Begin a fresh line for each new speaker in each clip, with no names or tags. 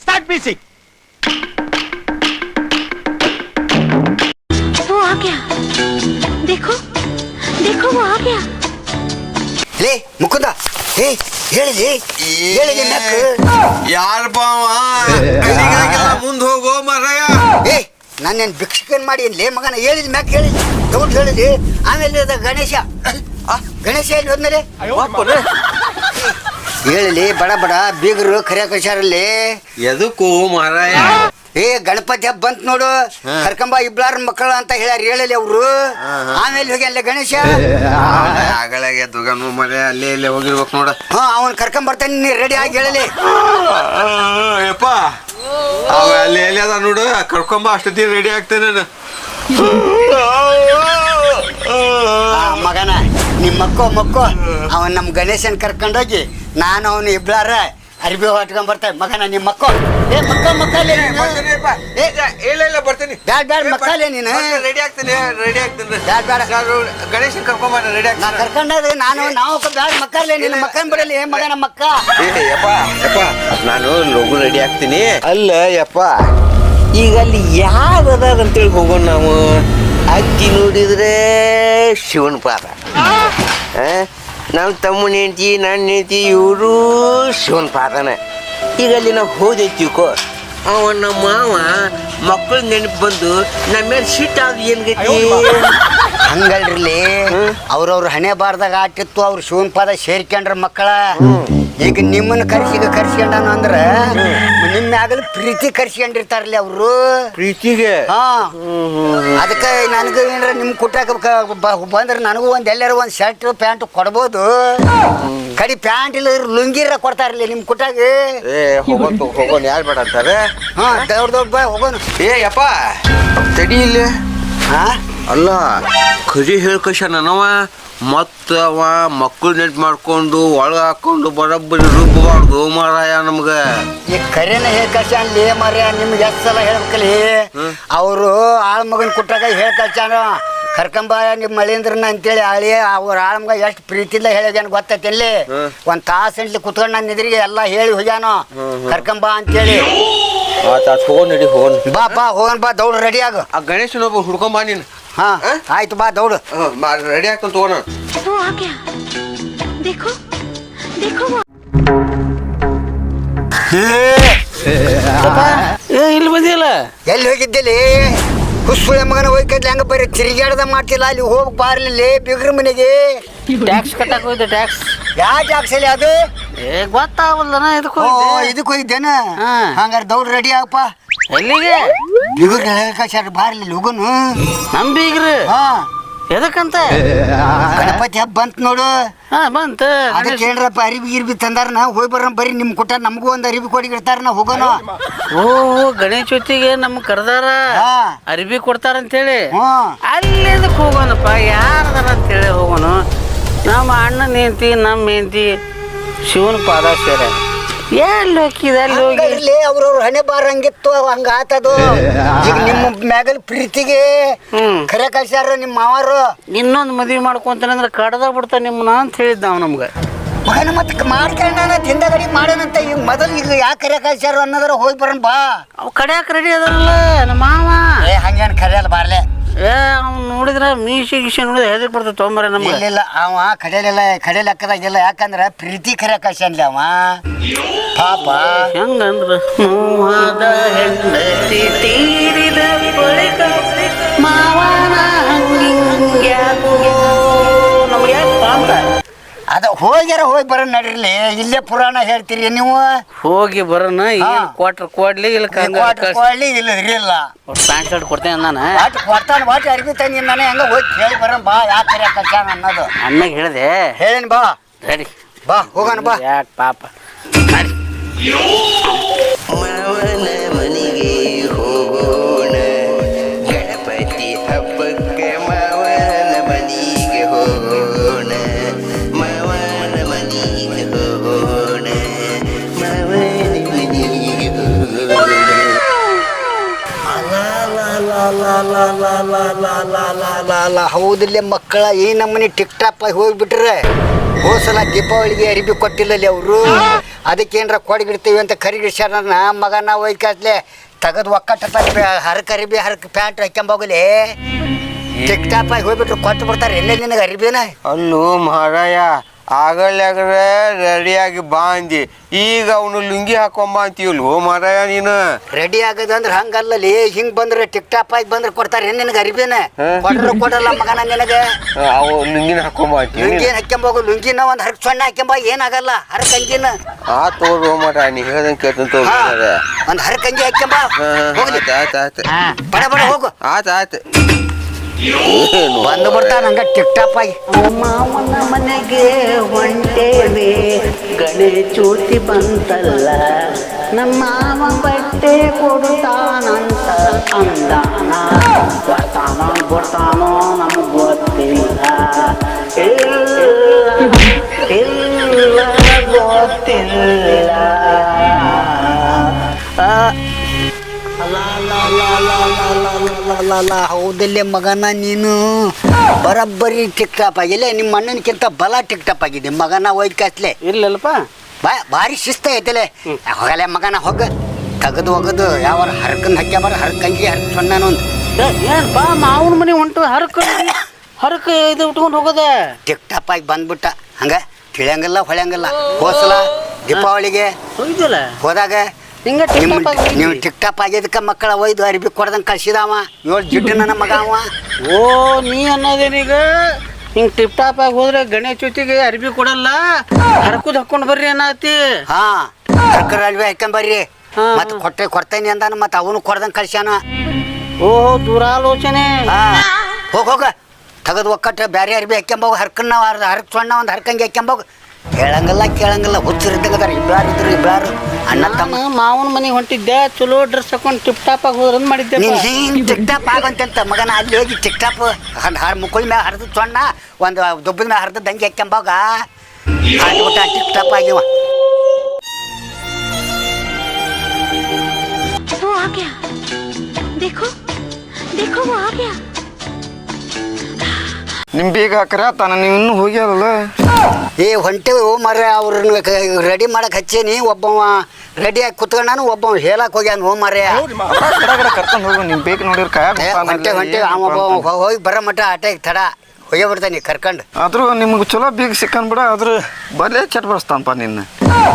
Start music
वो आ गया देखो देखो वो आ गया
ಲೇ ಮುಕುಂದ ಏ ಹೇಳಿಲಿ ಹೇಳಿಲಿ ನಕ್ಕು
ಯಾರ ಬಾವ ಮುಂದ್ ಹೋಗೋ ಮರಯ
ಏ ನಾನೇನ್ ಭಿಕ್ಷಕನ್ ಮಾಡಿ ಲೇ ಮಗನ ಹೇಳಿದ ಮ್ಯಾಕ್ ಹೇಳಿ ದೌಡ್ ಹೇಳಿಲಿ ಆಮೇಲೆ ಅದ ಗಣೇಶ ಆ, ಗಣೇಶ ಎಲ್ಲಿ ಹೋದ್ಮೇಲೆ ಹೇಳಿಲಿ ಬಡ ಬಡ ಬೀಗರು ಕರಿಯ ಕಳ್ಸ್ಯಾರಲ್ಲಿ
ಎದಕ್ಕೂ ಮಾರಾಯ.
ಏ ಗಣಪತಿ ಹಬ್ಬ ಬಂತ ನೋಡು. ಕರ್ಕಂಬ ಇಬ್ಲಾರ ಮಕ್ಕಳು ಅಂತ ಹೇಳ್ಯಾರ ಹೇಳಲಿ ಅವ್ರು. ಆಮೇಲೆ ಹೋಗಿ ಅಲ್ಲೇ ಗಣೇಶ.
ಆಗಳಾಗೆ ದುಗನು ಮನೆ ಅಲ್ಲೇ ಇಲ್ಲೇ ಹೋಗಿರ್ಬೇಕು ನೋಡ.
ಹಾ ಅವನ್ ಕರ್ಕೊಂಡ್ ಬರ್ತಾನೆ ನೀ ರೆಡಿ ಆಗಿ ಹೇಳಲಿ.
ಯಪ್ಪ ಅವ ಅಲ್ಲಿ ಎಲ್ಲಿ ಅದ ನೋಡು. ಕರ್ಕೊಂಬ ಅಷ್ಟೊತ್ತಿ ರೆಡಿ ಆಗ್ತೇನೆ ನಾನು.
ಆ, ಮಗನ ನಿಮ್ಮ ಮಕ್ಕೋ ಮಕ್ಕೋ. ಅವನ್ ನಮ್ ಗಣೇಶನ್ ಕರ್ಕೊಂಡೋಗಿ ನಾನು ಅವನು ಇಬ್ಲಾರ ಅರ್ಬಿ ಹೊಟ್ಕೊಂಡ್ ಬರ್ತಾರೆ ಮಗನ ನಿಮ್ಮ ಮಕ್ಕ. ಏ ಮಕ್ಕ ಮಕ್ಕಳೇ ಏ
ಇಲ್ಲ ಇಲ್ಲ ಬರ್ತೀನಿ.
ಬ್ಯಾಡ ಬ್ಯಾಡ್ ಮಕ್ಕಳೇ ನೀನು?
ರೆಡಿ ಆಗ್ತೀನಿ ರೆಡಿ ಆಗ್ತೀನಿ.
ಬ್ಯಾಡ್ ಬ್ಯಾಡ.
ಗಣೇಶನ್ ಕರ್ಕೊಂಬ ರೆಡಿ
ನಾ
ಆಗ್ತೀನಿ
ಕರ್ಕೊಂಡೋದ್ರೆ ನಾನು ನಾವು ಬ್ಯಾಡ ಮಕ್ಕಳೇ ನಿನ್ನ ಮಕ್ಕನ್ ಬಿಡಲಿ ಏ ಮಗನ ಮಕ್ಕ?
ಏ, ಯಪ್ಪ ಯಪ್ಪ ನಾನು ಲಘು ರೆಡಿ ಆಗ್ತೀನಿ. ಅಲ್ಲ ಯಪ್ಪ. ಈಗ ಅಲ್ಲಿ ಅದ ಅಂತೇಳಿ ಹೋಗೋಣ ನಾವು? ಅಕ್ಕಿ ನೋಡಿದ್ರೆ ಶಿವನ ಪಾದ. ಆ? ನಮ್ಮ ತಮ್ಮನ ಹೆಂಡತಿ ನನ್ನ ಹೆಂಡತಿ ಇವರು ಶಿವನ ಪಾದನ. ಈಗ ಅಲ್ಲಿ ನಾವು ಹೋದೈತಿಕೋ ಅವ ನಮ್ಮ ಮಾವ ಮಕ್ಕಳ ನೆನಪು ಬಂದು ನಮ್ಮ ಮೇಲೆ ಸಿಟ್ಟಾದ ಏನ್ ಗತಿ?
ಹಂಗಲ್ರಿ ಅವ್ರವ್ರ ಹಣೆ ಬಾರ್ದಾಗ ಆಟಿತ್ತು ಅವ್ರ ಶಿವನ್ ಪಾದ ಸೇರ್ಕೊಂಡ್ರ ಮಕ್ಕಳ. ಈಗ ನಿಮ್ಮನ್ನ ಕರ್ಸಿಗ ಕರ್ಸ್ಕೊಂಡಾನ ಅಂದ್ರ ನಿಮ್ಮ ಆಗಲು ಪ್ರೀತಿ ಕರ್ಸ್ಕೊಂಡಿರ್ತಾರಲ್ಲ ಅವ್ರು.
ಪ್ರೀತಿಗೆ?
ಹಾ. ಅದಕ್ಕೆ ನನಗೆ ಏನಾರ ನಿಮ್ ಕುಟ್ಟಾಕ ಬಂದ್ರೆ ನನಗೂ ಒಂದ್ ಎಲ್ಲಾರ ಒಂದ್ ಶರ್ಟ್ ಪ್ಯಾಂಟ್ ಕೊಡ್ಬೋದು. ಕಡಿ ಪ್ಯಾಂಟ್ ಇಲ್ಲ ಲುಂಗಿರ ಕೊಡ್ತಾರಲ್ಲ ನಿಮ್ ಕುಟ್ಟಾಗ
ಏ ಹೋಗೋಣ ಯಾರು ಬೇಡ ಅಂತಾರೆ?
ಹಾ ದೊಡ್ಡ ದೊಡ್ಡ ಬಾ ಹೋಗೋಣ
ಏ ಯಪ್ಪ ತಡಿ ಇಲ್ಲಿ.
ಹಾ?
ಅಲ್ಲ ಖರಿ ಹೇಳ್ಕಶ ನನವ ಮತ್ತ ಅವ ಮಕ್ಕಳು ನೆಟ್ ಮಾಡ್ಕೊಂಡು ಒಳಗ ಹಾಕೊಂಡು ಬರೋಬ್ಬರಿ ರುಬ್ಬಬಾರ್ದು ಮಾರಾಯ ನಮ್ಗ.
ಈ ಕರೆನ ಹೇಳ್ಕಳ್ಸ್ಯಾನ ಲೇ ಮಾರ್ಯ ನಿಮ್ಗೆ ಎಷ್ಟು ಸಲ ಹೇಳ್ಬೇಕಲ್ಲಿ? ಅವರು ಆಳ್ ಮಗನ ಕುಟ್ಟಾಗ ಹೇಳ್ಕಳ್ಸಾನ ಕರ್ಕಂಬ ನಿಮ್ಮ ಮಳೇಂದ್ರನ ಅಂತೇಳಿ ಆಳಿ ಅವ್ರ ಆಳ್ಮಗ ಎಷ್ಟು ಪ್ರೀತಿಯಿಂದ ಹೇಳ್ಯಾನ ಗೊತ್ತೈತಿ ಇಲ್ಲಿ ಒಂದ್ ತಾಸು ಇಂಟ್ಲಿ ಕುತ್ಕೊಂಡು ನನ್ನ ಎದುರಿಗೆ ಎಲ್ಲ ಹೇಳಿ ಹೋಗ್ಯಾನೋ ಕರ್ಕಂಬ ಅಂತೇಳಿ.
ಆತ ಹೋಗೋಣ ನಡಿ ಹೋಗೋಣ
ಬಾ ಬಾ ಹೋಗನ್ ಬಾ ದೌಡ್ ರೆಡಿ ಆಗು.
ಆ ಗಣೇಶನೊಬ್ಬ ಹುಡ್ಕೊಂಬ ನೀನು.
ಹಾ ಆಯ್ತು ಬಾ ದೌಡು
ರೆಡಿ ಆಗ್ತಾನೆ ತಗೋಣ
वो आ गया देखो देखो वो
ಏ ಇಲ್ಲಿ ಬಂದಿಲ್ಲ
ಎಲ್ಲಿ ಹೋಗಿದ್ದಲ್ಲಿ ಹುಸುಳೆ ಮಗನ ಹೋಯ್ಕದ್ಲಿ ಹಂಗ ಬರೀ ತಿರುಗಾಡ್ದ ಮಾಡ್ತಿಲ್ಲ ಅಲ್ಲಿ ಹೋಗಿ ಬಾರ್ಲಿ ಬಿಗ್ರ ಮನೆಗೆ
ಟ್ಯಾಕ್ಸ್ ಕಟ್ಟಕ್ ಹೋಯ್ತು ಟ್ಯಾಕ್ಸ್
ಯಾವ ಜಾಕ್ಸಲ್ಲಿ ಅದು
ಏ ಗೊತ್ತಾಗಲ್ಲನ ಇದಕ್ಕೆ
ಓ
ಹೋಯ್ತೆ
ಇದಕ್ಕೆ ಹೋಗಿದ್ದೇನ
ಹಾ.
ಹಂಗಾರೆ ದೌಡ್ ರೆಡಿ ಆಗಪ್ಪ
ಎಲ್ಲಿಗೆ
ಬಿಗುರ್ ಕಳ್ಸಾರ ಬಾರ್ಲಿ ಲಗುನು
ನಮ್ ಬೀಗ್ರಿ
ಹಾ
ಎದಕ್ಕಂತ?
ಗಣಪತಿ ಹಬ್ಬ ಬಂತ ನೋಡು.
ಹಾ ಬಂತ.
ಅದಕ್ಕೆ ಹೇಳ್ರಪ್ಪ ಅರಿವಿ ಗಿರ್ಬಿ ತಂದಾರ ನಾ ಹೋಗಿ ಬರೋಣ ಬರ್ರಿ ನಿಮ್ ಕೊಟ್ಟ ನಮಗೂ ಒಂದ್ ಅರಿವಿ ಕೊಡಿ ಇರ್ತಾರ ನಾ ಹೋಗೋಣ.
ಓ ಗಣೇಶ ಚೌತಿಗೆ ನಮ್ ಕರ್ದಾರ ಅರಿವಿ ಕೊಡ್ತಾರ ಅಂತೇಳಿ
ಹ್ಮ್
ಅಲ್ಲಿದಕ್ಕೆ ಹೋಗೋಣಪ್ಪ ಯಾರದಾರ ಅಂತೇಳಿ ಹೋಗೋಣ. ನಮ್ಮ ಅಣ್ಣನ ಹೆಂಡತಿ ನಮ್ಮ ಹೆಂಡತಿ ಶಿವನ ಪಾದ ಸೇರ ಎಲ್ಲಿ ಹೋಗಿ?
ಅವ್ರವ್ರ ಹಣೆ ಬಾರಂಗಿತ್ತು ಹಂಗ ಆತದು. ಈಗ ನಿಮ್ಮ ಮ್ಯಾಗಲ್ ಪ್ರೀತಿಗೆ. ಕರೆ ಕಳ್ಸ್ಯಾರ ನಿಮ್ಮ ಮಾವಾರು?
ಇನ್ನೊಂದು ಮದ್ವೆ ಮಾಡ್ಕೊಂತಾನೆ ಕಡದ ಕಡ್ದ ಬಿಡ್ತಾನೆ ನಿಮ್ಮನ್ನ ಅಂತ ಹೇಳಿದ್ದ ಅವ ನಮ್ಗೆ.
ಮಗನ ಮತ್ತೆ ಮಾಡ್ಕೊಂಡಾನ ತಿಂದಗಡಿ ಮಾಡೋಣಂತ ಈಗ ಮೊದಲು ಈಗ ಯಾಕೆ ಕರೆ ಕಳ್ಸ್ಯಾರ ಅನ್ನೋದ್ರ ಹೋಗಿ ಬರೋಣ ಬಾ.
ಅವ್ ಕಡ್ಯಾಕ ರೆಡಿ ಅದಲ್ಲ ನಮ್ಮ ಮಾವ.
ಏ ಹಂಗೇನು ಕರೆಯಲ್ಲ ಬಾರ್ಲೆ.
ಏ ಅವ್ನು ನೋಡಿದ್ರೆ ಮೀಸಿ ಗೀಸಿ ನೋಡಿದ್ರೆ ಹೆದರಿ ಬರ್ತದೆ ತೊಂಬರ ನಮ್ಗೆ.
ಇಲ್ಲ ಅವ ಕಡೆಯಲ್ಲೆಲ್ಲ ಕಡೆ ಲೆಕ್ಕದಾಗಿಲ್ಲ ಯಾಕಂದ್ರೆ ಪ್ರೀತಿ ಕರೆ ಕಳ್ಸ್ಯಾನ್ಲಿ ಅವ. ಪಾಪ.
ಹೆಂಗಂದ್ರ? ಮೋಹದ ಹೆಂಡತಿ ತೀರಿದ ಬಳಿಕ ಮಾವನ ಹಂಗಿಂಗ್ಯಾಕೋ. ನಮ್ಗೆ ಅಂತ
ಅದ ಹೋಗ್ಯಾರ ಹೋಗಿ ಬರೋಣ ನಡಿರ್ಲಿ ಇಲ್ಲೇ ಪುರಾಣ ಹೇಳ್ತೀರಿ ನೀವು?
ಹೋಗಿ ಬರೋಣ
ಈ
ಏನು ಕ್ವಾಟ್ರ್ ಕೊಡ್ಲಿ ಇಲ್ಲ
ಕೊಡ್ಲಿ ಇಲ್ಲ ಇರಲಿಲ್ಲ
ಪ್ಯಾಂಟ್ ಶರ್ಟ್ ಕೊಡ್ತೇನೆ ನಾನು
ವಾಟ್ ಕೊಡ್ತಾನ ವಾಟ್ ಅರ್ಬಿ ತಂದಿ ನಾನು ಹೆಂಗ ಹೋಗಿ ಹೇಳಿ ಬರೋಣ ಬಾ ಯಾಕೆ ಕಳ್ಸ್ಯಾನ ಅನ್ನೋದು.
ಅಣ್ಣಗೆ ಹೇಳಿದೆ.
ಹೇಳಿನ ಬಾ.
ರೆಡಿ.
ಬಾ ಹೋಗೋಣ ಬಾ.
ಯಾಕೆ ಪಾಪ?
ಮನೆಗೆ ಹೋಗೋಣ.
ಅಲ್ಲ ಹೌದಿಲ್ಲ ಮಕ್ಕಳ ಈ ನಮ್ಮನೆ ಟಿಕ್ ಟಾಪ್ ಆಗಿ ಹೋಗ್ಬಿಟ್ರೆ ಹೋಸಲ ದೀಪಾವಳಿಗೆ ಅರಿಬಿ ಕೊಟ್ಟಿಲ್ಲಲ್ಲಿ ಅವರು. ಅದಕ್ಕೇನ್ರ ಕೊಡಗಿಡ್ತೀವಿ ಅಂತ ಕರಿಗಿಡ್ಸ್ಯಾರ ನನ್ನ ಮಗನ ಒಯ್ಕಾತ್ಲೆ ತೆಗೆದು ಒಕ್ಕಟ್ಟ ಹರಕ ಅರಿಬಿ ಹರಕ ಪ್ಯಾಂಟ್ ಹಾಕ್ಯಂಬೋಗಲಿ ಟಿಕ್ ಟಾಪ್ ಆಗಿ ಹೋಗ್ಬಿಟ್ರು ಕೊಟ್ಟು ಬಿಡ್ತಾರೆ. ಎಲ್ಲೇ ನಿನಗೆ ಅರಿಬಿನ?
ಅಲ್ಲೂ ಮಹಾರಾಯ ಆಗಲ್ಯಾಗ್ರೆ ರೆಡಿಯಾಗಿ ಬಾ ಅಂದಿ. ಈಗ ಅವನು ಲುಂಗಿ ಹಾಕೊಂಬ ಅಂತೀವಲ್ಲ ಹೋ ಮಾರಾಯ ನೀನು?
ರೆಡಿ ಆಗದಂದ್ರೆ ಹಂಗಲ್ಲ ಹಿಂಗ್ ಬಂದ್ರೆ ಟಿಕ್ ಟಾಪ್ ಆಗಿ ಬಂದ್ರೆ ಕೊಡ್ತಾರೆ. ನಿನಗೆ ಅರಿಬಿನ? ಕೊಟ್ರು ಕೊಡಲ್ಲ ಮಗನ ನಿನಗೆ.
ಅವು ಲುಂಗಿನ ಹಾಕೊಂಬ ಅಂತೀವಿ
ಲುಂಗಿ ಹಾಕ್ಯಂಬೋಗು ಲುಂಗಿನ ಒಂದು ಹರಕ್ ಸಣ್ಣ ಹಾಕ್ಯಂಬ ಏನಾಗಲ್ಲ. ಹರಕ್ ಅಂಗಿನ
ಆ ತೋರ್ ಹೋ ನೀ ಹೇಳ್ದಂಗೆ ಕೇಳ್ತಂತ
ಹಾ, ಹರಕ್ ಅಂಗಿ ಹಾಕ್ಯಂಬ. ಹೋಗ್ಲಿ.
ಆಯ್ತು ಆಯ್ತು
ಬಡ ಬಡ ಹೋಗು.
ಆಯ್ತು ಆಯ್ತು.
ಬಂದು ಬಿಡ್ತಾನ ಹಂಗ ಟಿಕ್ ಟಾಪ್ ಆಗಿ.
ಮಾವನ ಮನೆಗೆ ಹೊಂಟೇವೆ. ಗಣೆ ಚೂತಿ ಬಂತಲ್ಲ. ನಮ್ಮ ಮಾವ ಬಟ್ಟೆ ಕೊಡುತ್ತಾನಂತ ಅಂದಾನ. ಬರ್ತಾನೋ ಬರ್ತಾನೋ ನಮಗೆ ಗೊತ್ತಿಲ್ಲ. ಇಲ್ಲ ಗೊತ್ತಿಲ್ಲ.
ಹೌದಲ್ಲೇ ಮಗನ ನೀನು ಬರಬ್ಬರಿ ಟಿಕ್ ಟಾಪ್ ಆಗಿಲ್ಲ ನಿಮ್ಮ ಅಣ್ಣನಕ್ಕಿಂತ ಬಲ ಟಿಕ್ ಟಾಪ್ ಆಗಿದೆ ಮಗನ ಒಯ್ದು ಕಾಸ್ಲೆ
ಇಲ್ಲಲ್ಪ
ಬಾ ಭಾರಿ ಶಿಸ್ತ ಐತಲೆ ಹೋಗಲೆ ಮಗನ ಹೋಗ ತೆಗೆದು ಒಗದು ಯಾವ ಹರಕನ್ ಹಕ್ಕ ಬರ ಹರ್ಕಂಗಿ ಹರ್ಕ ಒಂದು
ಏನಪ್ಪ ಮಾವನ ಮನೆ ಹೊಂಟು ಹರಕ ಹರಕ ಇದು ಉಟ್ಕೊಂಡು ಹೋಗೋದ
ಟಿಕ್ ಟಾಪ್ ಆಗಿ ಬಂದ್ಬಿಟ್ಟ ಹಂಗ ತಿಳಿಯಂಗಿಲ್ಲ ಹೊಳೆಯಂಗಿಲ್ಲ ಹೋಸಲ ದೀಪಾವಳಿಗೆ ಹೋದಾಗ
ಹಿಂಗ ಟಿಪ್ ಟಾಪ್ ಆಗಿ
ನೀವು ಟಿಕ್ ಟಾಪ್ ಆಗ್ಯದಕ್ಕ ಮಕ್ಕಳ ಒಯ್ದು ಅರಿಬಿ ಕೊಡ್ದಂಗೆ ಕಳ್ಸಿದಾವ. ಏಳು ಜಿಡ್ಡು ನನ್ನ ಮಗ ಅವ.
ಓ ನೀ ಅನ್ನೋದೇನೀಗ ಹಿಂಗ್ ಟಿಪ್ ಟಾಪ್ ಆಗಿ ಹೋದ್ರೆ ಗಣೇಶ ಚೌತಿಗೆ ಅರ್ಬಿ ಕೊಡಲ್ಲ? ಹರಕುದ್ ಹಾಕೊಂಡ್ ಬರ್ರಿ ಅನ್ನತಿ.
ಹಾ ಸರ್ಕಾರ ಅಲ್ವೇ ಹಾಕೊಂಬರ್ರಿ
ಹಾ,
ಮತ್ತೆ ಕೊಟ್ಟೆ ಕೊಡ್ತೇನೆ ಅಂದಾನ ಮತ್ತೆ ಅವನು ಕೊಡ್ದಂಗೆ ಕಳ್ಸ್ಯಾನ.
ಓಹೋ ದುರಾಲೋಚನೆ.
ಹಾ ಹೋಗ ಹೋಗ. ತೆಗೆದು ಒಕ್ಕಟ್ಟ ಬ್ಯಾರೆ ಅರ್ಬಿ ಹಾಕ್ಯಂಬೋಗ ಹರ್ಕನ್ನ ಹರ್ದ ಹರ್ಕ್ ಸೊಣ್ಣ ಒಂದು ಹರ್ಕಂಗೆ ಹಾಕ್ಯಂಬೋಗ ಕೇಳಂಗಿಲ್ಲ ಕೇಳಂಗಿಲ್ಲ ಹುಚ್ಚಿರಿದ್ದಂಗೆ ಅದಾರ ಇಬ್ಯಾರು ಇದ್ರು ಇಬ್ಯಾರು ಅಣ್ಣ ತಮ್ಮ
ನಾನು ಮಾವನ ಮನೆಗೆ ಹೊಂಟಿದ್ದೆ ಚಲೋ ಡ್ರೆಸ್ ಹಾಕೊಂಡು ಟಿಪ್ ಟಾಪ್ ಆಗಿ ಹೋದ್ರ ಮಾಡಿದ್ದೆ
ನೀನ್ ಹಿಂಗ್ ಟಿಕ್ ಟಾಪ್ ಆಗಂತಂತ ಮಗನ ಅಲ್ಲಿ ಹೋಗಿ ಟಿಕ್ ಟಾಪ್ ಹರ್ ಮುಕ್ಕಳ ಮೇಲೆ ಹರಿದ ಸೊಣ್ಣ ಒಂದು ದುಬ್ಬದ ಮೇಲೆ ಹರಿದ ದಂಗೆ ಹಾಕ್ಯಂಬೋಗ ಹಾಕ್ಬಿಟ್ಟ ಟಿಕ್ ಟಾಪ್ ಆಗಿವ
वो आ गया देखो देखो वो आ गया
ನಿಮ್ ಬೀಗ ಹಾಕ್ರ ತಾನ ನೀವು ಇನ್ನೂ ಹೋಗ್ಯಾರಲ್ಲ
ಏ ಹೊಂಟೆವು ಮರ ಅವ್ರನ್ನ ರೆಡಿ ಮಾಡಕ್ ಹಚ್ಚೇನಿ ಒಬ್ಬವ ರೆಡಿ ಆಗಿ ಕುತ್ಕೊಂಡಾನು ಒಬ್ಬವ ಹೇಳಕ್ ಹೋಗ್ಯಾನ ಹೋ ಮರ
ಕಡ ಕಡ ಕರ್ಕೊಂಡು ಹೋಗು ನಿಮ್ ಬೇಗ ನೋಡಿರ್ ಕಾಯ
ಹೊಂಟೆ ಹೊಂಟೆ ಅವ ಒಬ್ಬ ಹೋಗಿ ಬರೋ ಮಟ್ಟ ಆಟಕ್ಕೆ ತಡ. ಹೋಗೇ ಬಿಡ್ತಾನೆ ಕರ್ಕೊಂಡು.
ಆದ್ರೂ ನಿಮ್ಗೆ ಚಲೋ ಬೀಗ ಸಿಕ್ಕನ್ ಬಿಡ ಆದ್ರೂ ಬಲೆ ಚಟ್ ಬರ್ಸ್ತಾನಪ್ಪ ನಿನ್ನ.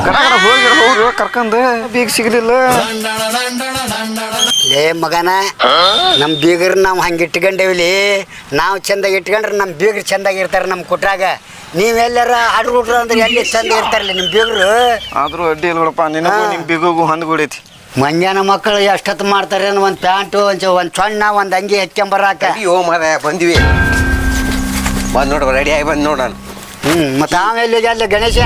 ಕಡ ಹೋಗಿ ಹೋಗಿರ ಹೋಗ್ರಿ ಕರ್ಕಂದು ಬೀಗ ಸಿಗ್ಲಿಲ್ಲ.
ಲೇ ಮಗನ ನಮ್ಮ ಬೀಗರ್ ನಾವು ಹಂಗೆ ಇಟ್ಕೊಂಡೇವಿಲಿ. ನಾವು ಚಂದಾಗಿ ಇಟ್ಕೊಂಡ್ರೆ ನಮ್ಮ ಬೀಗರು ಚಂದಾಗಿ ಇರ್ತಾರೆ ನಮ್ಮ ಕುಟ್ರಾಗ. ನೀವೆಲ್ಲರ ಆಡ್ರು ಹುಡ್ರು ಅಂದ್ರೆ ಎಲ್ಲಿ ಚಂದ ಇರ್ತಾರಲ್ಲ ನಿಮ್ಮ ಬೀಗರು?
ಆದ್ರೂ ಅಡ್ಡಿ ನಿನ್ನ ನಿನಗೂ
ನಿಮ್ಮ
ನಿಮ್ ಬೀಗಗೂ ಹೊಂದ್ಬಿಡೈತಿ
ಮಂಜಾನ ಮಕ್ಕಳು ಎಷ್ಟೊತ್ತು ಮಾಡ್ತಾರೆ ಒಂದು ಪ್ಯಾಂಟು ಒಂದು ಒಂದು ಸಣ್ಣ ಒಂದು ಅಂಗಿ ಹೆಚ್ಕೊಂಬರಾಕ
ಅಯ್ಯೋ ಓ ಮಗ ಬಂದ್ವಿ. ಬಂದ್ ನೋಡು ರೆಡಿ ಆಗಿ ಬಂದ್ ನೋಡೋಣ.
ಹ್ಞೂ ಮತ್ತು ಆಮೇಲೆ ಅಲ್ಲಿ ಗಣೇಶ?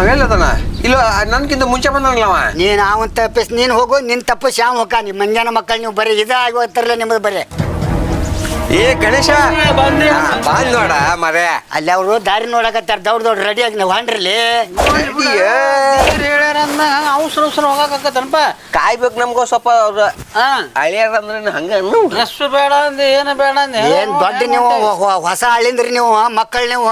ಅವೆಲ್ಲದನ ಇಲ್ಲ ನನ್ಕಿಂತ ಮುಂಚೆ ಬಂದನಲ್ಲವ
ನೀನು ಅವನ್ ತಪ್ಪಿಸ್ ನೀನು ಹೋಗು ನಿನ್ನ ತಪ್ಪು ಯಾವ ಹೋಗ ನಿಮ್ಮ ಮಂಜಾನ ಮಕ್ಕಳು ನೀವು ಬರೀ ಇದಾಗಿ ಹೋಗ್ತಾರಲ್ಲ ನಿಮ್ಮದು ಬರೀ.
ಏ ಗಣೇಶ.
ಬಂದೆ.
ನೋಡ ಮರೆ.
ಅಲ್ಲಿ ಅವರು ದಾರಿ ನೋಡಕತ್ತಾರ ದೌಡ್ ದೌಡ್ ರೆಡಿ ಆಗಿ ನೀವು ಹೊಂಡ್ರಲ್ಲಿ
ಅವಸರ ಅವಸರ ಹೋಗಕತ್ತನಪ್ಪ.
ಕಾಯ್ಬೇಕು ನಮ್ಗೋ ಸ್ವಲ್ಪ ಅವ್ರು ಹಳಿಯರ್ ಅಂದ್ರೆ ಹಂಗ.
ಡ್ರೆಸ್ ಬೇಡ ಅಂದ ಏನು ಬೇಡ ಅಂದ.
ಏನ್ ದೊಡ್ಡ ನೀವು ಹೊಸ ಹಳ್ಳಿಂದ್ರಿ ನೀವು ಮಕ್ಕಳು ನೀವು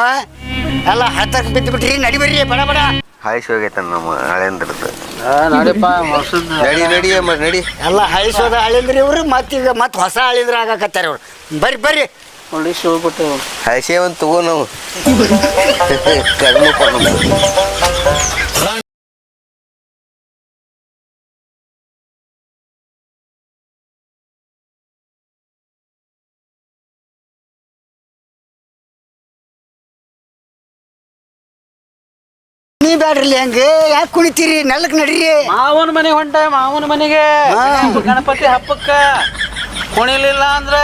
ಎಲ್ಲ ಹತ್ತಕ್ಕೆ ಬಿದ್ದು ಬಿಟ್ರಿ ನಡಿಬರಿ ಬಡ ಬಡ.
ಹಾಯ್ಸ್ ಹೋಗೈತ ನಮ್ಮ ಹಳೆಂದ್ರದ್ದು
ನಡಿಪ್ಪ
ನಡಿ ನಡಿ ನಡಿ.
ಎಲ್ಲ ಹಳಿಸೋದ ಹಳಿಂದ್ರಿ ಇವ್ರು ಮತ್ತೀಗ ಮತ್ತೆ ಹೊಸ ಹಳಿಂದ್ರ ಆಗಕತ್ತಾರ ಇವ್ರು. ಬರ್ರಿ ಬರ್ರಿ.
ಶೋ ಹೋಗ್ಬಿಟ್ಟು
ಹಳಸೆ ಒಂದು ತಗೋ ನಾವು. ಕರ್ಮ.
ನೀ ಬ್ಯಾಡ್ರಿ ಹೆಂಗೆ? ಯಾಕೆ ಕುಣಿತೀರಿ? ನೆಲಕ್ಕೆ ನಡೀರಿ.
ಮಾವನ ಮನೆ ಹೊಂಟ ಮಾವನ ಮನೆಗೆ. ಗಣಪತಿ ಹಬ್ಬಕ್ಕ ಕುಣಿಲಿಲ್ಲ ಅಂದ್ರ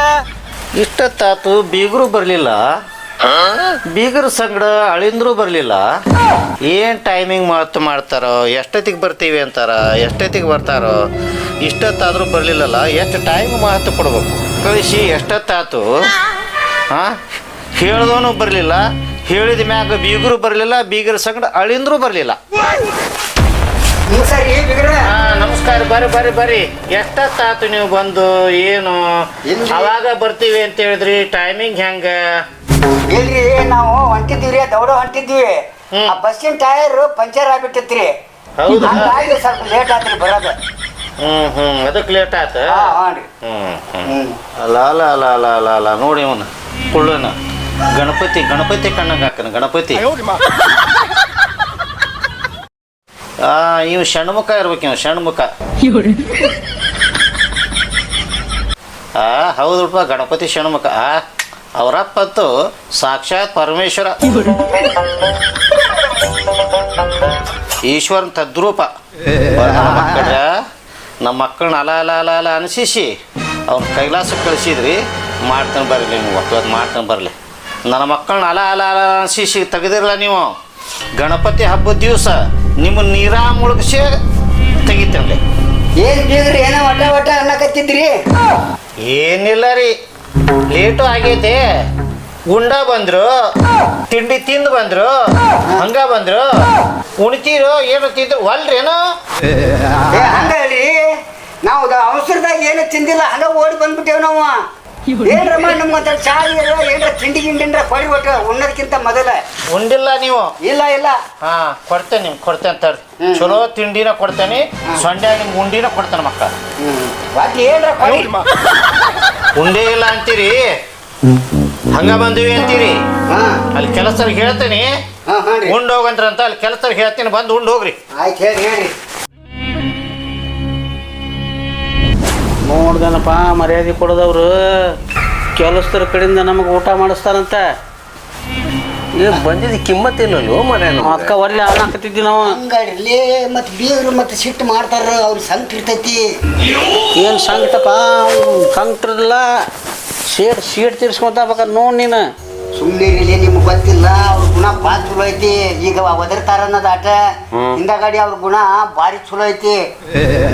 ಇಷ್ಟತ್ತಾತು ಬೀಗರು ಬರಲಿಲ್ಲ. ಬೀಗರ ಸಂಗಡ ಅಳಿಂದ್ರೂ ಬರಲಿಲ್ಲ. ಏನ್ ಟೈಮಿಂಗ್ ಮಾತು ಮಾಡ್ತಾರೋ ಎಷ್ಟೊತ್ತಿಗೆ ಬರ್ತೀವಿ ಅಂತಾರ ಎಷ್ಟೊತ್ತಿಗೆ ಬರ್ತಾರೋ ಇಷ್ಟೊತ್ತಾದ್ರೂ ಬರಲಿಲ್ಲಲ್ಲ ಎಷ್ಟು ಟೈಮ್ ಮಾತು ಕೊಡ್ಬೇಕು. ಕಳಿಸಿ ಎಷ್ಟೊತ್ತಾತು? ಹಾ? ಹೇಳ್ದವನು ಬರಲಿಲ್ಲ ಹೇಳಿದ ಮ್ಯಾಗ ಬೀಗರು ಬರಲಿಲ್ಲ ಬೀಗರ ಸಂಗಡ ಅಳಿಂದ್ರೂ ಬರಲಿಲ್ಲ.
ಸರಿ
ಬರ್ರಿ ಬರ್ರಿ ಬರ್ರಿ. ಎಷ್ಟೊತ್ತಾತು ನೀವು ಬಂದು? ಏನು?
ಇಲ್ರಿ.
ಅವಾಗ ಬರ್ತೀವಿ ಅಂತ ಹೇಳಿದ್ರಿ. ಟೈಮಿಂಗ್ ಹೆಂಗ?
ಇಲ್ರಿ ನಾವು ಹೊಂಟಿದ್ದೀವ್ರಿ ದೌಡ ಹೊಂಟಿದ್ವಿ
ಹ್ಮ್.
ಆ ಬಸ್ಸಿನ ಟೈರ್ ಪಂಚರ್ ಆಗ್ಬಿಟ್ಟಿತ್ರಿ.
ಹೌದಾ?
ಹಂಗಾಗಿ ಸ್ವಲ್ಪ ಲೇಟ್ ಆತ್ರಿ ಬರೋದು.
ಹ್ಮ್ ಹ್ಮ್. ಅದಕ್ಕೆ ಲೇಟ್ ಆತ?
ಹಾ ಹಾಂ ರೀ.
ಹ್ಮ್ ಹ್ಮ್.
ಹ್ಮ್.
ಅಲ್ಲ ಅಲ್ಲ ಅಲ್ಲ ಅಲ್ಲ ಅಲ್ಲ ಅಲ್ಲ. ನೋಡಿ ಅವನು. ಕುಳ್ಳನ. ಗಣಪತಿ ಗಣಪತಿ ಕಣ್ಣಂಗೆ ಹಾಕನ ಗಣಪತಿ. ಆ, ಇವ್ ಷಣ್ಮುಖ ಇರ್ಬೇಕು ಇವ್ ಷಣ್ಮುಖ. ಆ ಹೌದಪ್ಪ ಗಣಪತಿ ಷಣ್ಮುಖ. ಆ ಅವರಪ್ಪತ್ತು ಸಾಕ್ಷಾತ್ ಪರಮೇಶ್ವರ. ಈಶ್ವರನ ತದ್ರೂಪ. ನಮ್ಮ ಮಕ್ಕಳ ನಮ್ಮ ಮಕ್ಕಳನ್ನ ಅಲ ಅಲ ಅಲ ಅಲ ಅನಿಸಿಸಿ ಅವ್ರ ಕೈಲಾಸಕ್ಕೆ ಕಳಿಸಿದ್ರಿ, ಮಾಡ್ತಾನೆ ಬರಲಿ ನೀವು ಇವತ್ತು ಮಾಡ್ತಾನೆ ಬರಲಿ. ನನ್ನ ಮಕ್ಕಳನ್ನ ಅಲ ಅಲ ಅಲ ಅನಿಸಿಸಿ ತೆಗೆದಿರಲ್ಲ ನೀವು. ಗಣಪತಿ ಹಬ್ಬದ ದಿವಸ ನಿಮ್ಮ ನೀರಾ ಮುಳುಗಿಸಿ ತೆಗಿತೇನೆ
ಏನ್ ಬೀಗ್ರಿ ಏನೋ ಒಟ ಒಟ ಅನ್ನಕತ್ತಿದ್ರಿ?
ಏನಿಲ್ಲ ರೀ. ಲೇಟು ಆಗೈತೆ. ಗುಂಡ ಬಂದ್ರು ತಿಂಡಿ ತಿಂದು ಬಂದ್ರು ಹಂಗ ಬಂದ್ರು ಉಣ್ತೀರೋ ಏನು ತಿಂದ್ರು ಒಲ್ರೇನು
ಹಂಗ ಹೇಳಿ ನಾವು ಅವಸರದಾಗ ಏನು ತಿಂದಿಲ್ಲ ಹಂಗ ಓಡಿ ಬಂದ್ಬಿಟ್ಟೇವ್ ನಾವು. ಏನ್ರಮ್ಮ ನಮ್ಗಂತ ಚಾಯ್ ಇಲ್ಲ ಏನ್ರ ತಿಂಡಿ ಗಿಂಡಿನ್ರ ಕೊಡಿ ಒಟ್ಟು ಉಣ್ಣೋದಕ್ಕಿಂತ ಮೊದಲ.
ಉಂಡಿಲ್ಲ ನೀವು.
ಇಲ್ಲ ಇಲ್ಲ.
ಹಾ ಕೊಡ್ತೇನೆ ನಿಮ್ಗೆ ಕೊಡ್ತೇನೆ
ತರ್
ಚಲೋ ತಿಂಡಿನ ಕೊಡ್ತೇನೆ ಸೊಂಡೆ ನಿಮ್ಗೆ ಉಂಡಿನ ಕೊಡ್ತೇನೆ ಮಕ್ಕ.
ಒಟ್ಟು ಏನ್ರ ಕೊಡಿ.
ಉಂಡೆ ಇಲ್ಲ ಅಂತೀರಿ. ಹಂಗ ಬಂದಿವಿ ಅಂತೀರಿ.
ಹಾ.
ಅಲ್ಲಿ ಕೆಲಸ ಹೇಳ್ತೇನೆ
ಹಾ ಹಾ ರೀ.
ಉಂಡ್ ಹೋಗಂತ್ರಂತ ಅಲ್ಲಿ ಕೆಲಸ ಹೇಳ್ತೀನಿ ಬಂದು ಉಂಡ್ ಹೋಗ್ರಿ.
ಆಯ್ತು ಹೇಳಿ ಹೇಳಿ
ನೋಡ್ದನಪ್ಪ ಮರ್ಯಾದೆ ಕೊಡೋದವ್ರು. ಕೆಲಸದ್ರ ಕಡೆಯಿಂದ ನಮಗೆ ಊಟ ಮಾಡಿಸ್ತಾರಂತ.
ಈಗ ಬಂದಿದ್ದ ಕಿಮ್ಮತ್ತೇನಲ್ಲ ಮನೆ
ಅಕ್ಕ ಒಳ್ಳೆ ಅನ್ನಕತ್ತಿದ್ವಿ ನಾವು.
ಹಂಗಾಡಿರ್ಲಿ ಮತ್ತೆ ಬೀಗರು ಮತ್ತೆ ಸಿಟ್ಟು ಮಾಡ್ತಾರ ಅವ್ರ ಸಂಕಟ ಇರ್ತೈತಿ.
ಏನು ಸಂಕಟಪ್ಪ ಸಂಕಟ ಇರಲ್ಲ ಸೀಟ್ ಸೀಟ್ ತೀರ್ಸ್ಕೊತ ಬೇಕಾದ್ರೆ ನೋಡಿ ನೀನು.
ಸುಮ್ಮನೆ ಇಲ್ಲಿ ನಿಮ್ಗೆ ಗೊತ್ತಿಲ್ಲ ಅವ್ರ ಗುಣ ಭಾಳ ಚಲೋ ಐತಿ ಈಗ ಒದರ್ತಾರ ಅನ್ನೋದು ಆಟ ಹಿಂದಗಡಿ ಅವ್ರ ಗುಣ ಭಾರಿ ಚಲೋ ಐತಿ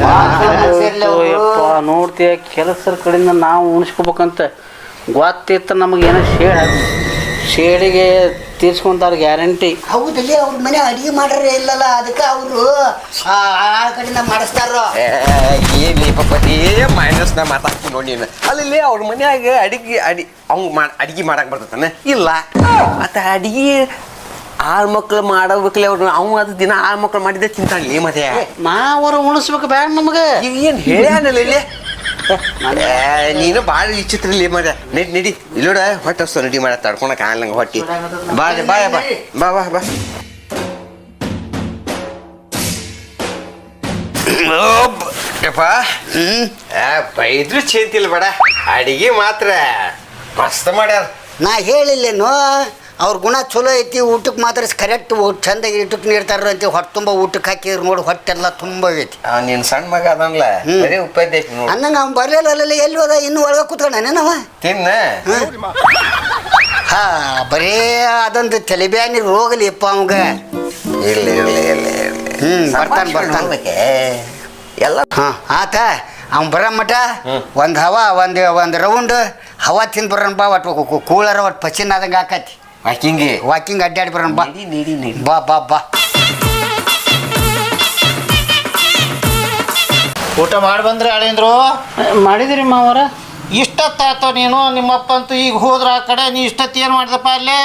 ನೋಡ್ತಿ ನೋಡ್ತೀಯ ಕೆಲಸದ ಕಡೆಯಿಂದ ನಾವು ಉಣಿಸ್ಕೋಬೇಕಂತ ಗೊತ್ತಿತ್ತು ನಮಗೆ ಏನೋ ಶೇಡ್ ಶೇಡಿಗೆ ತೀರ್ಸ್ಕೊಂತಾರ ಗ್ಯಾರಂಟಿ.
ಹೌದಲ್ಲಿ ಅವ್ರ ಮನೆ ಅಡಿಗೆ ಮಾಡ್ರೆ ಇಲ್ಲಲ್ಲ ಅದಕ್ಕೆ ಅವರು ಆ ಕಡೆಯಿಂದ ಮಾಡಿಸ್ತಾರ?
ಏನ್ಲಿ ಪಪ್ಪತಿ ಮೈನಸ್ನ ಮಾತಾಡ್ತೀನಿ ನೋಡಿ ನೀನು. ಅಲ್ಲಿ ಅವ್ರ ಮನ್ಯಾಗ ಅಡಿಗೆ ಅಡಿ ಅವ್ನು ಮಾ ಅಡಿಗೆ ಮಾಡಕ್ಕೆ ಬರ್ತತಾನೆ? ಇಲ್ಲ. ಮತ್ತೆ ಅಡಿಗೆ ಆಳ್ ಮಕ್ಳು ಮಾಡಬೇಕಲ್ಲ ಅವ್ರು ಅವ್ ಅದು ದಿನ ಆಳ್ ಮಕ್ಳು ಮಾಡಿದ್ದೆ ತಿಂತಾಳೆ ಮತ್ತೆ
ಮಾವರ ಉಣಿಸ್ಬೇಕು ಬೇಡ ನಮಗೆ.
ಈಗ ಏನು ಹೇಳ್ಯಾನಲ್ಲ ಇಲ್ಲಿ? ಏ, ನೀನು ಭಾಳ ವಿಚಿತ್ರ ಇಲ್ಲಿ ಮರ ನಡಿ. ನಡಿ ಇಲ್ಲೋಡ ಹೊಟ್ಟೆ ಹಸ್ತು ನಡಿ ಮಾಡ ತಡ್ಕೊಳಕ್ ಆಗಲ್ಲ ಹೊಟ್ಟಿ. ಬಾ ಬಾ ಬಾ ಬಾ. ಬಾ ಬಾ ಯಪ್ಪ. ಬೈದ್ರು ಚೇತಿಲ್ ಬೇಡ. ಅಡಿಗೆ ಮಾತ್ರ. ಮಸ್ತ್ ಮಾಡ್ಯಾರ.
ನಾ ಹೇಳಿಲ್ಲೇನು? ಅವ್ರ ಗುಣ ಚಲೋ ಐತಿ ಊಟಕ್ಕೆ ಮಾತ್ರ ಕರೆಕ್ಟ್ ಚಂದ ಊಟಕ್ಕೆ ನೀಡ್ತಾರ ಅಂತ ಹೊಟ್ಟೆ ತುಂಬ ಊಟಕ್ಕೆ ಹಾಕಿದ್ರು ನೋಡಿ ಹೊಟ್ಟೆಲ್ಲ ತುಂಬ ಐತಿ
ಆ, ನೀನ್ ಸಣ್ಣ ಮಗ ಅದನ್ಲ. ಬರೀ ಐತಿ ನೋಡು.
ಅನ್ನ ನಾವು ಬರಲಿಲ್ಲ ಎಲ್ಲಿ ಹೋದ ಇನ್ನು ಒಳಗೆ ಕೂತ್ಕೊಂಡಾನೆ ನಾವ
ತಿನ್ನ.
ಹಾ ಬರೀ ಅದೊಂದು ತಲೆಬ್ಯಾನಿ ಹೋಗಲಿ ಅಪ್ಪ ಅವಂಗ
ಇಲ್ಲ ಇಲ್ಲ ಇಲ್ಲ ಇಲ್ಲ
ಹ್ಮ್, ಬರ್ತಾನೆ ಬರ್ತಾನ್.
ಎಲ್ಲ
ಹಾಂ ಆತ ಅವ್ನು ಬರೋ ಮಠ ಒಂದು ಹವಾ ಒಂದು ಒಂದು ರೌಂಡ್ ಹವಾ ತಿಂದು ಬರೋಣ ಬಾ ಒಟ್ಟು ಕೂಳರ ಒಟ್ಟು ಪಚಿನ ಆದಂಗೆ ಆಕತಿ.
ವಾಕಿಂಗ್
ವಾಕಿಂಗ್ ಅಡ್ಡಾಡಿ ಬರೋಣ ಬಾ.
ನಡಿ ನಡಿ ನಡಿ.
ಬಾ ಬಾ ಬಾ.
ಊಟ ಮಾಡಿ ಬಂದ್ರೆ ಅಳೇಂದ್ರು? ಮಾಡಿದಿರಿ ಮಾವರ. ಇಷ್ಟತ್ತಾತ ನೀನು? ನಿಮ್ಮಪ್ಪ ಅಂತೂ ಈಗ ಹೋದ್ರ ಆ ಕಡೆ ನೀ ಇಷ್ಟೊತ್ತು ಏನು ಮಾಡಿದಪ್ಪ ಅಲ್ಲೇ?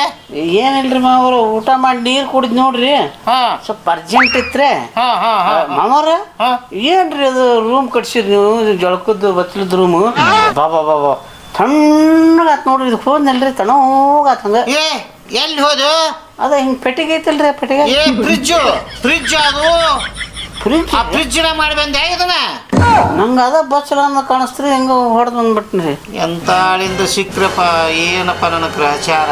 ಏನಿಲ್ರಿ ಮಾವರ ಊಟ ಮಾಡಿ ನೀರು ಕುಡಿದ್ ನೋಡ್ರಿ.
ಹಾ.
ಸ್ವಲ್ಪ ಅರ್ಜೆಂಟ್ ಇತ್ರೆ.
ಹಾ ಹಾಂ ಹಾಂ.
ಮಾಮಾರ
ಹಾ.
ಏನ್ರಿ ಅದು ರೂಮ್ ಕಟ್ಸಿರಿ ನೀವು? ಜೊಳಕದ್ದು ಬತ್ತಲದ ರೂಮ್ ಬಾ ಬಾ ಬಾ ಬಾ. ತಣ್ಣಗಾತ್ ನೋಡ್ರಿ ಇದು ಹೋದ್ನಲ್ರಿ ತಣ್ಣಗಾತ್ ಹಂಗ.
ಏ ಎಲ್ಲಿ ಹೋದು?
ಅದ ಹಿಂಗ್ ಪೆಟ್ಟಿಗೆ ಐತಲ್ರಿ ಪೆಟ್ಟಿಗೆ.
ಏ ಫ್ರಿಜ್ ಫ್ರಿಜ್ ಅದು.
ಫ್ರಿಜ್
ಆ ಫ್ರಿಜ್ ಮಾಡಿ ಬಂದೆ ಇದನ್ನ.
ನಂಗೆ ಅದ ಬಚ್ಚಲ ಕಾಣಿಸ್ತ್ರಿ ಹೆಂಗ ಹೊಡೆದು ಬಂದ್ಬಿಟ್ನ್ರಿ.
ಎಂತಾಳಿಂದ ಸಿಕ್ರಪ್ಪ ಏನಪ್ಪ ನನ್ನ ಗ್ರಹಚಾರ?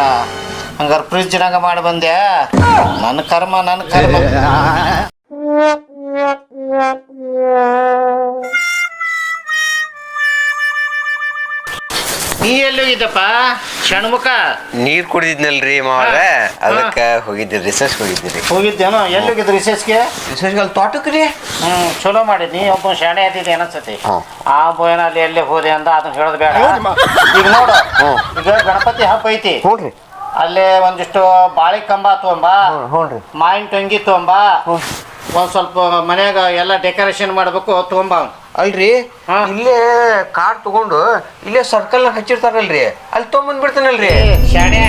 ಹಂಗಾರೆ ಫ್ರಿಜ್ನಾಗ ಮಾಡಿ ಬಂದೆ. ನನ್ನ ಕರ್ಮ ನನ್ನ ಕರ್ಮ. ನೀ ಎಲ್ಲಿ ಹೋಗಿದ್ದಪ್ಪ? ಷಣ್ಮುಖ?
ನೀರ್ ಕುಡಿದಿದ್ನಲ್ರಿ ಮಾವ್ರ. ಅದಕ್ಕ ಹೋಗಿದ್ದೆ ರಿಸರ್ಚ್ ಹೋಗಿದ್ದೀರಿ.
ಹೋಗಿದ್ದೇನೋ? ಎಲ್ಲಿ ಹೋಗಿದ್ದು ರಿಸರ್ಚ್ಗೆ
ರಿಸರ್ಚ್ ಅಲ್ಲಿ ತೋಟಕ್ಕೆ ರೀ
ಹ್ಮ್ ಚಲೋ ಮಾಡಿದ್ನಿ ಒಬ್ಬ ಶಾಣೆ ಆದಿದ್ದೆ ಅನಸ್ತತಿ. ಆ ಬೋಯನ ಅಲ್ಲಿ ಎಲ್ಲೇ ಹೋದೆ ಅಂದ ಅದನ್ನ ಹೇಳೋದು ಬೇಡ. ಈಗ ನೋಡು. ಈಗ ಗಣಪತಿ ಹಬ್ಬ ಐತಿ.
ಹ್ಞೂ
ಅಲ್ಲೇ ಒಂದಿಷ್ಟು ಬಾಳಿ ಕಂಬ
ರೀ
ಮಾವಿನ ಟೊಂಗಿ ತೊಂಬ. ಒಂದ್ ಸ್ವಲ್ಪ ಮನ್ಯಾಗ ಎಲ್ಲ ಡೆಕೋರೇಷನ್ ಮಾಡ್ಬೇಕು ತೊಗೊಂಬ ಅವ್ನ್.
ಅಲ್ರಿ. ಇಲ್ಲೇ ಕಾರ್ ತಗೊಂಡು ಇಲ್ಲೇ ಸರ್ಕಲ್ ಹಚ್ಚಿರ್ತಾರಲ್ರಿ? ಅಲ್ಲಿ ತೊಗೊಂಬಂದ್ಬಿಡ್ತಾನಲ್ರಿ
ಶಾಣೆ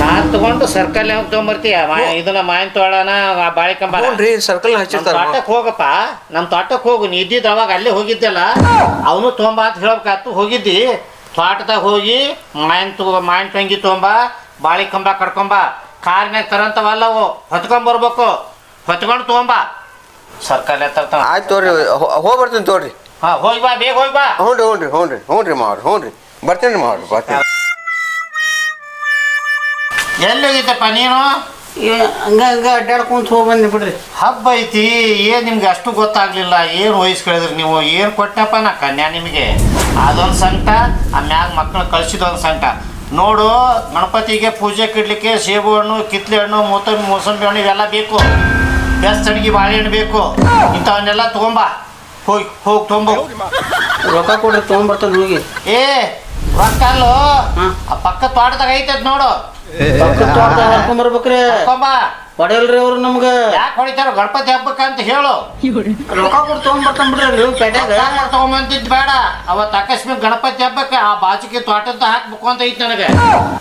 ಕಾರ್ ತಗೊಂಡು ಸರ್ಕಲ್ ಯಾವಾಗ ತೊಗೊಂಬರ್ತೀಯ? ಇದನ್ನ ಮಾಯನ್ ತೋಳನ ಬಾಳಿಕಂಬ
ಹ್ಞೂನ್ರಿ ಸರ್ಕಲ್ ಹಚ್ಚಿರ್ತಾರ
ತೋಟಕ್ಕೆ ಹೋಗಪ್ಪ. ನಮ್ಮ ತೋಟಕ್ಕೆ ಹೋಗು. ನೀ ಇದ್ದಿದ್ದು ಅವಾಗ ಅಲ್ಲೇ ಹೋಗಿದ್ದಲ್ಲ. ಅವನು ತೊಗೊಂಬ ಅಂತ ಹೇಳ್ಬೇಕಾತು ಹೋಗಿದ್ದಿ. ತೋಟದಾಗ ಹೋಗಿ ಮಾಯನ್ ತಗೋ ಮಾಯನ್ ತಂಗಿ ತೊಗೊಂಬ ಬಾಳಿ ಕಂಬ ಕಡ್ಕೊಂಬ ಕಾರ್ನಾಗ ತರಂತವಲ್ಲ ಅವು. ಹೊತ್ಕೊಂಬರ್ಬೇಕು ಹೊತ್ಕೊಂಡು ತೊಗೊಂಬ. ಎತ್ತರ್ತಾವ
ಆಯ್ತು ತೋರಿ ಹೋಗಿ ಬರ್ತೀನಿ ತೋರಿ
ಹಾ ಹೋಗಿ ಬಾ ಬೇಗ ಹೋಗಿ ಬಾ.
ಹ್ಞೂ ರೀ ಹ್ಞೂ ರೀ ಹ್ಞೂ ರೀ ಹ್ಞೂ ರೀ ಮಾಡ್ರಿ ಹ್ಞೂ ರೀ ಬರ್ತೀನಿ ರೀ ಮಾವ್ರಿ ಬರ್ತೀನಿ.
ಎಲ್ಲಿ ಹೋಗಿದ್ದಪ್ಪ ನೀನು?
ಹಂಗ ಹಂಗ ಅಡ್ಡಾಡ್ಕೊಂತ ಹೋಗಿ ಬಂದು ಬಿಡ್ರಿ.
ಹಬ್ಬ ಐತಿ ಏನು ನಿಮ್ಗೆ ಅಷ್ಟು ಗೊತ್ತಾಗ್ಲಿಲ್ಲ ಏನು ವಯಸ್ಸು ಕೇಳಿದ್ರಿ ನೀವು? ಏನು ಕೊಟ್ಟಪ್ಪ ನಾ ಕನ್ಯಾ ನಿಮಗೆ? ಅದೊಂದು ಸಂಕಟ ಆ ಮ್ಯಾಗ ಮಕ್ಕಳು ಕಳ್ಸಿದೊಂದು ಸಂಕಟ. ನೋಡು ಗಣಪತಿಗೆ ಪೂಜೆ ಕಿಡ್ಲಿಕ್ಕೆ ಸೇಬು ಹಣ್ಣು ಕಿತ್ಲೆ ಹಣ್ಣು ಮೂತಂಬಿ ಮೂಸಂಬಿ ಹಣ್ಣು ಇವೆಲ್ಲ ಬೇಕು. ಬೆಸ್ ಅಡಿಗೆ ಬಾಳೆಹಣ್ಣು ಬೇಕು. ಇಂಥವನ್ನೆಲ್ಲ ತಗೊಂಬ. ಹೋಗಿ ಹೋಗಿ ತೊಗೊಂಬ.
ರೊಕ್ಕ ಕೊಡ್ರಿ ತೊಗೊಂಬರ್ತದೆ ಹೋಗಿ.
ಏ ರೊಕ್ಕ ಅಲ್ಲೋ? ಆ ಪಕ್ಕ ತೋಟದಾಗ ಐತದ್ ನೋಡು.
ಹರ್ಕೊಂಬರ್ಬೇಕ್ರಿ
ತೊಗೊಂಬ
ಹೊಡೆಯಲ್ರಿ ಅವ್ರು ನಮ್ಗ.
ಯಾಕೆ ಹೊಡಿತಾರ ಗಣಪತಿ ಹಬ್ಬಕ್ಕ ಅಂತ ಹೇಳು.
ರೊಕ್ಕ ಕೊಟ್ಟು ತಗೊಂಡ್ಬರ್ತಾನ್ಬಿಡ್ರಿ ನೀವು
ತಗೊಂಬಂದಿದ್ ಬೇಡ. ಅವತ್ತು ಅಕಸ್ಮಾತ್ ಗಣಪತಿ ಹಬ್ಬಕ್ಕೆ ಆ ಬಾಚಿಕೆ ತೋಟದ ಹಾಕ್ಬೇಕು ಅಂತ ಐತಿ ನನಗೆ.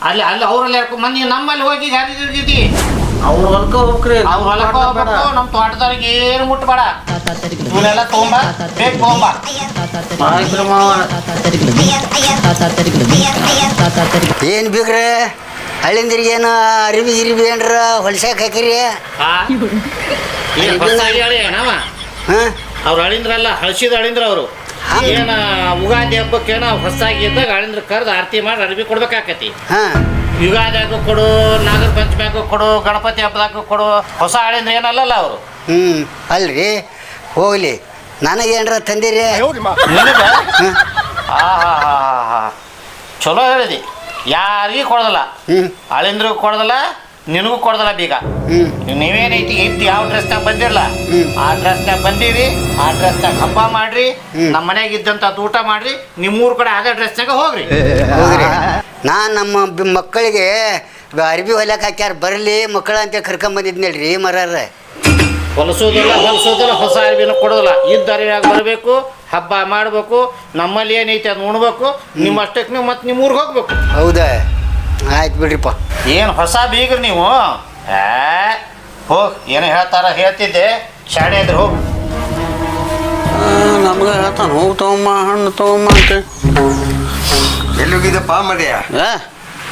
ಅಲ್ಲಿ ಅಲ್ಲಿ ಅವ್ರಲ್ಲಿ ಮಂದಿ ನಮ್ಮಲ್ಲಿ ಹೋಗಿ ಗಾಡಿ ತಿರ್ಗಿದ್ದಿ
ಅವ್ರ ಹೊಲ್ಕ ಹೋಗ್ರಿ.
ಅವ್ರ ಹೊಲಕ್ಕೆ ಹೋಗ್ಬೇಕು ನಮ್ಮ ತೋಟದವ್ರಿಗೆ ಏನು ಮುಟ್ಬೇಡ. ಇವನ್ನೆಲ್ಲ ತಗೊಂಬ. ತಗೊಂಬ.
ಏನು ಬೀಗ್ರೆ? ಹಳ್ಳಿಂದಿರಿಗೆ ಏನು ಅರಿವಿ ಇರಿವಿ ಏನ್ರ ಹೊಲ್ಸಾಕ್ ಹಾಕಿರಿ?
ಅವ್ರ ಹಳಿಂದ್ರಲ್ಲ ಹಳಸಿದ ಅಳಿಂದ್ರ ಅವರು ಏನ ಉಗಾದಿ ಹಬ್ಬಕ್ಕೆ ಏನೋ ಹೊಸಾಗಿ ಇದ್ದಾಗ ಅಳಿಂದ್ರ ಕರೆದು ಆರತಿ ಮಾಡಿ ಅರ್ಬಿ ಕೊಡ್ಬೇಕಾಕತಿ.
ಹಾಂ.
ಯುಗಾದಿಯಾಗೂ ಕೊಡು ನಾಗರ ಪಂಚಮಿಯಾಗೂ ಕೊಡು ಗಣಪತಿ ಹಬ್ಬದಾಗು ಕೊಡು ಹೊಸ ಅಳಿಂದ್ರ ಏನಲ್ಲಲ್ಲ ಅವರು?
ಹ್ಞೂ ಅಲ್ರಿ. ಹೋಗ್ಲಿ. ನನಗೇನ್ರ ತಂದಿರಿ?
ನಿನಗ? ಆ ಹಾ ಹಾ ಹಾ ಹಾ. ಚಲೋ ಹೇಳಿದಿ. ಯಾರಿಗೂ ಕೊಡೋದಿಲ್ಲ.
ಹ್ಞೂ
ಅಳಿಂದ್ರಿಗೂ ಕೊಡೋದಿಲ್ಲ ನಿನಗೂ ಕೊಡೋದಿಲ್ಲ ಬೀಗ. ನೀವೇನೈತಿ ಇದ್ದು ಯಾವ ಡ್ರೆಸ್ನಾಗ ಬಂದಿರಲ್ಲ. ಆ ಡ್ರೆಸ್ನಾಗ ಬಂದಿರಿ ಆ ಡ್ರೆಸ್ನಾಗ ಹಬ್ಬ ಮಾಡ್ರಿ ನಮ್ಮ ಮನ್ಯಾಗ ಇದ್ದಂತ ಊಟ ಮಾಡ್ರಿ ನಿಮ್ಮೂರ್ ಕಡೆ ಅದೇ ಡ್ರೆಸ್ನಾಗ ಹೋಗ್ರಿ.
ಹೋಗ್ರಿ. ನಾನು ನಮ್ಮ ಮಕ್ಕಳಿಗೆ ಅರಬಿ ಹೊಲಕ್ಕೆ ಹಾಕ್ಯಾರ ಬರಲಿ ಮಕ್ಕಳ ಅಂತ ಕರ್ಕೊಂಬಂದಿದ್ನಲ್ರಿ ಮರಾರ.
ಹೊಲಸೋದಿಲ್ಲ ಹೊಲಸೋದಿಲ್ಲ ಹೊಸ ಅರಿವಿನ ಕೊಡೋದಿಲ್ಲ. ಇದ್ದ ಅರಿವಿನಾಗ ಬರಬೇಕು ಹಬ್ಬ ಮಾಡಬೇಕು ನಮ್ಮಲ್ಲಿ ಏನೈತಿ ಅದು ಉಣ್ಬೇಕು ನಿಮ್ಮ ಅಷ್ಟಕ್ಕೆ ನೀವು ಮತ್ತೆ ನಿಮ್ಮ ಊರಿಗೆ ಹೋಗ್ಬೇಕು.
ಹೌದಾ? ಆಯ್ತು ಬಿಡ್ರಿಪ್ಪ.
ಏನು ಹೊಸ ಬೀಗ್ರಿ ನೀವು? ಏ ಹೋಗ್ ಏನು ಹೇಳ್ತಾರ ಹೇಳ್ತಿದ್ದೆ ಶಾಣೆ ಇದ್ರೆ ಹೋಗಿ.
ನಮ್ಗೆ ಹೇಳ್ತಾನೆ ಹೋಗಿ ತಗೊಂಬ ಹಣ್ಣು ತಗೊಂಬ ಅಂತ.
ಎಲ್ಲಿ ಹೋಗಿದ್ದಪ್ಪ ಮರ್ಯ?
ಏ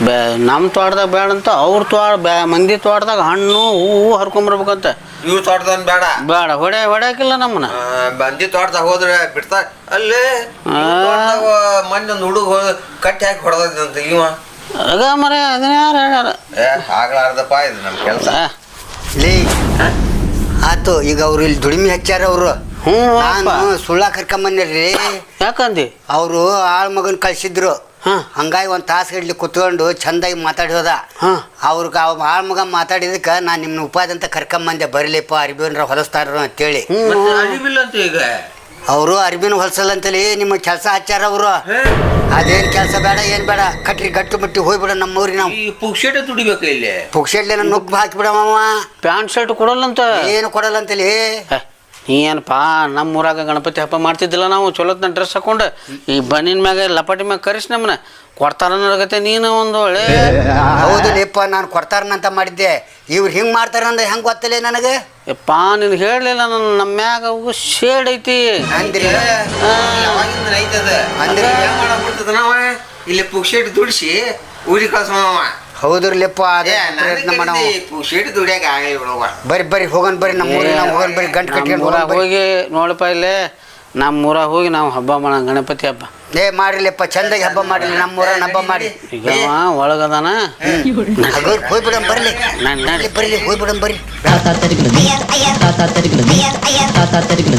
ಬೇ ನಮ್ಮ ತೋಟದಾಗ ಬೇಡ ಅಂತ ಅವ್ರ ತೋಟ ಬೇ ಮಂದಿ ತೋಟದಾಗ ಹಣ್ಣು ಹೂವು ಹರ್ಕೊಂಬರ್ಬೇಕಂತ
ಇವ್ ತೋಟದನ್ ಬೇಡ
ಬೇಡ ಹೊಡೆ ಹೊಡ್ಯಾಕಿಲ್ಲ ನಮ್ಮನ್ನ.
ಆ, ಬಂದಿ ತೋಟದಾಗ ಹೋದ್ರೆ ಬಿಡ್ತಾ ಅಲ್ಲಿ
ಆ.
ಮೊನ್ನೆ ಒಂದು ಹುಡುಗ ಕಟ್ಟಿ ಹಾಕಿ ಹೊಡೆದಂತ ಇವ.
ಆಗ ಮರೆ ಅದನ್ನ ಯಾರು ಹೇಳ್ಯಾರ.
ಏ ಆಗ್ಲಾರ್ದಪ್ಪ ಇದು ನಮ್ಮ ಕೆಲಸ.
ಲೇ ಆತು ಈಗ ಅವ್ರು ಇಲ್ಲಿ ದುಡಿಮೆ ಹಚ್ಚಾರ ಅವರು.
ಹ್ಞೂ
ನಾನು. ಸುಳ್ಳ ಕರ್ಕೊಂಬಂದಿರ್ರಿ
ಯಾಕಂದಿ?
ಅವರು ಆಳ್ ಮಗನ್ ಕಳ್ಸಿದ್ರು.
ಹಾಂ.
ಹಂಗಾಗಿ ಒಂದು ತಾಸು ಗಡ್ಲಿ ಕುತ್ಕೊಂಡು ಚಂದಾಗಿ ಮಾತಾಡಿ ಹೋದ ಅವ್ರಿಗೆ ಅವ್ ಆಳ್ ಮಗ ಮಾತಾಡಿದಕ್ಕೆ ನಾನು ನಿಮ್ನ ಉಪಾದ ಅಂತ ಕರ್ಕೊಂಬಂದೆ ಬರಲಿಪ್ಪ ಅರ್ಬಿನ್ರ ಹೊಲಸ್ತಾರ ಅಂತೇಳಿ.
ಮತ್ತೆ ಅರಿವಿಲ್ಲ ಅಂತ ಈಗ?
ಅವರು ಅರ್ಬಿನ ಹೊಲಸಲ್ಲ ಅಂತೇಳಿ ನಿಮ್ಮ ಕೆಲಸ ಹಚ್ಚಾರ ಅವರು. ಅದೇನ್ ಕೆಲಸ ಬೇಡ ಏನ್ ಬೇಡ. ಕಟ್ಟಿ ಗಟ್ಟು ಮುಟ್ಟಿ ಹೋಗ್ಬಿಡ ನಮ್ಮೂರಿಗೆ ನಾವು.
ಈ ದುಡಿಬೇಕು ಇಲ್ಲಿ.
ಪುಕ್ಷೆಡ್ಲೇನ ನುಗ್ಗು ಹಾಕಿಬಿಡವ
ಪ್ಯಾಂಟ್ ಶರ್ಟ್ ಕೊಡಲ್ಲಂತ?
ಏನು ಕೊಡಲ್ಲ ಅಂತೇಳಿ.
ಏನಪ್ಪ ನಮ್ಮ ಊರಾಗ ಗಣಪತಿ ಹಬ್ಬ ಮಾಡ್ತಿದ್ದಿಲ್ಲ ನಾವು ಚಲೋತ್ನ ಡ್ರೆಸ್ ಹಾಕೊಂಡು. ಈ ಬನ್ನಿನ ಮ್ಯಾಗ ಲಪಾಟಿ ಮ್ಯಾಗ ಕರೆಸಿ ನಮ್ಮನ್ನ ಕೊಡ್ತಾರ ಅನ್ನೋಗತ್ತೆ ನೀನು ಒಂದು ಒಳ್ಳೆ
ಹೌದು ಲೇಪ ನಾನು ಕೊಡ್ತಾರನಂತ ಮಾಡಿದ್ದೆ. ಇವ್ರು ಹಿಂಗೆ ಮಾಡ್ತಾರಂದ್ರೆ ಹೆಂಗೆ ಗೊತ್ತಲ್ಲೇ ನನಗೆ?
ಯಪ್ಪ ನೀನು ಹೇಳಲಿಲ್ಲ ನನ್ನ ನಮ್ಮ ಮ್ಯಾಗ ಅವು ಶೇಡ್ ಐತಿ.
ಅಂದ್ರಿ
ಯಾವಾಗಿಂದ ಐತದ
ಅಂದ್ರೆ
ಏನ್ ಮಾಡಕ್ಬಿಡ್ತದ ನಾವ ಇಲ್ಲಿ ಪುಕ್ಷೇಟ್ ದುಡಿಸಿ ಊರಿ ಕಳ್ಸ
ಹೌದ್ರಲ್ಲಪ್ಪ ಲೇಪ್ಪ ಅದೇ ಪ್ರಯತ್ನ ಮಾಡವ
ಪುಕ್ಷೇಟ್ ದುಡಿಯಾಕ ಆಗಲಿ ಬಿಡವ
ಬರ್ರಿ ಬರ್ರಿ ಹೋಗೋಣ ಬರ್ರಿ ನಮ್ಮ ಊರಿಗೆ ನಾವು ಹೋಗೋಣ ಬರ್ರಿ ಗಂಟು ಕಟ್ಕೊಂಡು
ಊರಾಗ ಹೋಗಿ ನೋಡಪ್ಪ ಇಲ್ಲೇ. ನಮ್ಮ ಊರಾಗ ಹೋಗಿ ನಾವು ಹಬ್ಬ ಮಾಡೋಣ ಗಣಪತಿ ಹಬ್ಬ.
ಏ ಮಾಡ್ರಿಲಪ್ಪ ಚಂದಾಗಿ ಹಬ್ಬ ಮಾಡ್ರಿ ನಮ್ಮ ಊರ ಹಬ್ಬ ಮಾಡಿ
ಈಗ ಅವ ಒಳಗದಾನ?
ಹಗರ್ ಹೋಗ್ಬಿಡಂ ಬರ್ಲಿ.
ನನ್ ನಡಿ.
ಬರ್ಲಿ ಹೋಗ್ಬಿಡಂ ಬರ್ರಿ.
Tata teriglu, tata teriglu, tata teriglu,